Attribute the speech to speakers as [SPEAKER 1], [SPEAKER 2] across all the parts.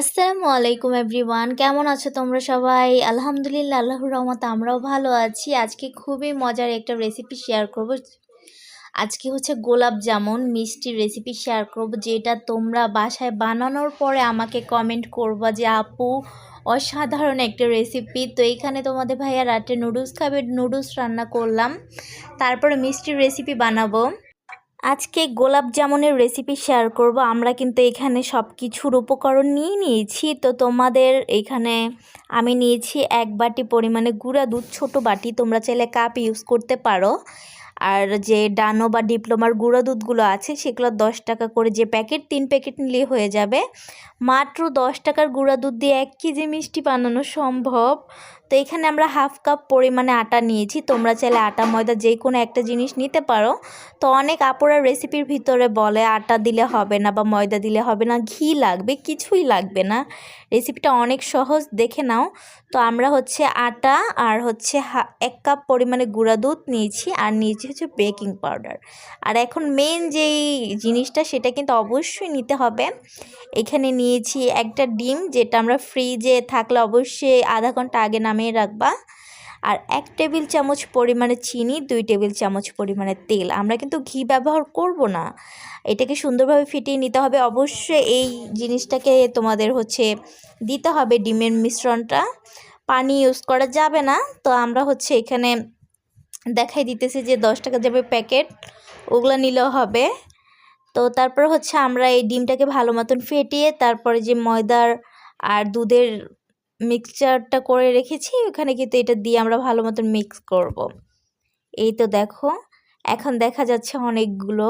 [SPEAKER 1] আসসালামু আলাইকুম এভরিওয়ান, কেমন আছো তোমরা সবাই? আলহামদুলিল্লাহ, আল্লাহর রহমত আমরাও ভালো আছি। আজকে খুবই মজার একটা রেসিপি শেয়ার করব। আজকে হচ্ছে গোলাপ জামুন মিষ্টির রেসিপি শেয়ার করব, যেটা তোমরা বাসায় বানানোর পরে আমাকে কমেন্ট করবা যে, আপু, অসাধারণ একটা রেসিপি তো এখানে তোমাদের ভাইয়া রাতে নুডলস খাবে, নুডলস রান্না করলাম। তারপরে মিষ্টির রেসিপি বানাবো। আজকে গোলাপ জামুনের রেসিপি শেয়ার করব। আমরা কিন্তু এখানে সব কিছুর উপকরণ নিয়ে নিয়েছি। তো তোমাদের এখানে আমি নিয়েছি এক বাটি পরিমাণে গুঁড়া দুধ, ছোট বাটি। তোমরা চাইলে কাপ ইউজ করতে পারো। আর যে ডানো বা ডিপ্লোমার গুঁড়ো দুধগুলো আছে, সেগুলো দশ টাকা করে যে প্যাকেট তিন প্যাকেট নিলেই হয়ে যাবে। মাত্র দশ টাকার গুঁড়া দুধ দিয়ে এক কেজি মিষ্টি বানানো সম্ভব। এখানে আমরা হাফ কাপ পরিমাণে আটা নিয়েছি। তোমরা চাইলে আটা, ময়দা যে কোনো একটা জিনিস নিতে পারো। তো অনেক আপুরা রেসিপির ভিতরে বলে আটা দিলে হবে না বা ময়দা দিলে হবে না, ঘি লাগবে, কিছুই লাগবে না। রেসিপিটা অনেক সহজ, দেখে নাও। তো আমরা হচ্ছে আটা আর হচ্ছে এক কাপ পরিমাণে গুঁড়া দুধ নিয়েছি আর নিয়েছি হচ্ছে বেকিং পাউডার আর এখন মেন যেই জিনিসটা সেটা কিন্তু অবশ্যই নিতে হবে। এখানে নিয়েছি একটা ডিম যেটা আমরা ফ্রিজে থাকলে অবশ্যই আধা ঘণ্টা আগে নামিয়ে রাখবা। আর এক টেবিল চামচ পরিমাণে চিনি, দুই টেবিল চামচ পরিমাণে তেল। আমরা কিন্তু ঘি ব্যবহার করব না। এটাকে সুন্দরভাবে ফিটিয়ে নিতে হবে। অবশ্যই এই জিনিসটাকে তোমাদের হচ্ছে দিতে হবে ডিমের মিশ্রণটা। পানি ইউজ করা যাবে না। তো আমরা হচ্ছে এখানে দেখাই দিতেছি যে দশ টাকা যাবে প্যাকেট। ওগুলো নিলেও হবে। তো তারপর হচ্ছে আমরা এই ডিমটাকে ভালো মতন ফেটিয়ে তারপরে যে ময়দার আর দুধের মিক্সচারটা করে রেখেছি, ওখানে কিন্তু এটা দিয়ে আমরা ভালো মতন মিক্স করব। এই তো দেখো, এখন দেখা যাচ্ছে অনেকগুলো।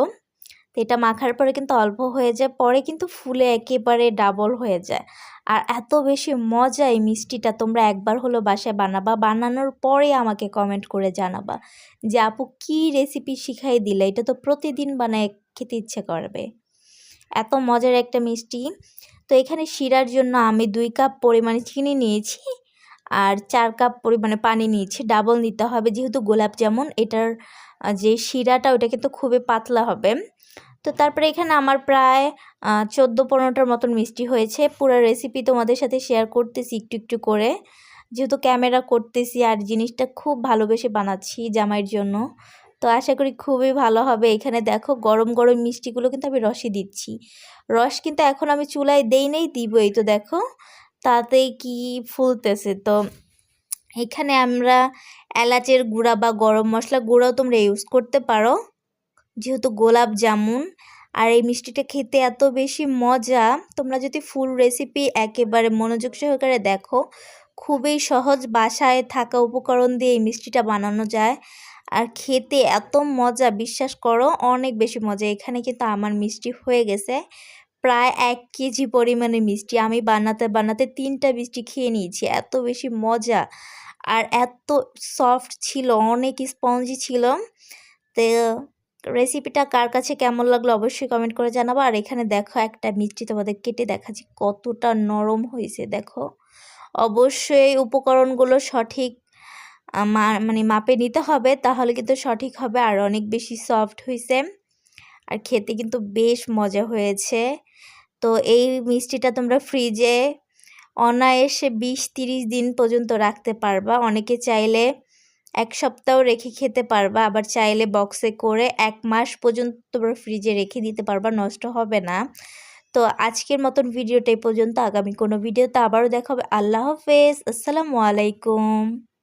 [SPEAKER 1] তো এটা মাখার পরে কিন্তু অল্প হয়ে যায়, পরে কিন্তু ফুলে একেবারে ডাবল হয়ে যায়। আর এত বেশি মজা এই মিষ্টিটা তোমরা একবার হলো বাসায় বানাবা, বানানোর পরে আমাকে কমেন্ট করে জানাবা যে আপু কী রেসিপি শিখাই দিলে, এটা তো প্রতিদিন বানায় খেতে ইচ্ছে করবে। এত মজার একটা মিষ্টি। তো এখানে শিরার জন্য আমি দুই কাপ পরিমাণে চিনি নিয়েছি আর চার কাপ পরিমাণে পানি নিয়েছি। ডাবল নিতে হবে যেহেতু গোলাপ জামুন, এটার যে শিরাটা ওটা কিন্তু খুবই পাতলা হবে। তো তারপরে এখানে আমার প্রায় চোদ্দ পনেরোটার মতন মিষ্টি হয়েছে। পুরো রেসিপি তোমাদের সাথে শেয়ার করতেছি একটু একটু করে। যেহেতু ক্যামেরা করতেছি আর জিনিসটা খুব ভালোবেসে বানাচ্ছি জামাইয়ের জন্য। তো আশা করি খুবই ভালো হবে। এখানে দেখো গরম গরম মিষ্টিগুলো কিন্তু আমি রসই দিচ্ছি। রস কিন্তু এখন আমি চুলায় দেই নেই, দিবই। তো দেখো তাতেই কি ফুলতেছে। তো এখানে আমরা এলাচের গুঁড়া বা গরম মশলা গুঁড়াও তোমরা ইউজ করতে পারো। যেহেতু গোলাপ জামুন আর এই মিষ্টিটা খেতে এত বেশি মজা, তোমরা যদি ফুল রেসিপি একেবারে মনোযোগ সহকারে দেখো, খুবই সহজ বাসায় থাকা উপকরণ দিয়ে এই মিষ্টিটা বানানো যায়। আর খেতে এত মজা, বিশ্বাস করো, অনেক বেশি মজা। এখানে কিন্তু আমার মিষ্টি হয়ে গেছে। প্রায় এক কেজি পরিমাণে মিষ্টি। আমি বানাতে বানাতে তিনটা মিষ্টি খেয়ে নিয়েছি। এত বেশি মজা আর এত সফট ছিল, অনেক স্পঞ্জি ছিল। তো রেসিপিটা কার কাছে কেমন লাগল অবশ্যই কমেন্ট করে জানাব। আর এখানে দেখো একটা মিষ্টি তোমাদের কেটে দেখাচ্ছি। কতটা নরম হয়েছে, দেখো। অবশ্যই উপকরণগুলো সঠিক মানে মাপে নিতে হবে, তাহলে কিন্তু সঠিক হবে আর অনেক বেশি সফট হয়েছে আর খেতে কিন্তু বেশ মজা হয়েছে। তো এই মিষ্টিটা তোমরা ফ্রিজে অনায়াসে বিশ তিরিশ দিন পর্যন্ত রাখতে পারবা। অনেকে চাইলে এক সপ্তাহ রেখে খেতে পারবা, আবার চাইলে বক্সে করে এক মাস পর্যন্ত তোমরা ফ্রিজে রেখে দিতে পারবা, নষ্ট হবে না। তো আজকের মতন ভিডিওটাই পর্যন্ত। আগামী কোনো ভিডিওতে আবারও দেখাবে আল্লাহ হাফেজ। আসসালামু আলাইকুম।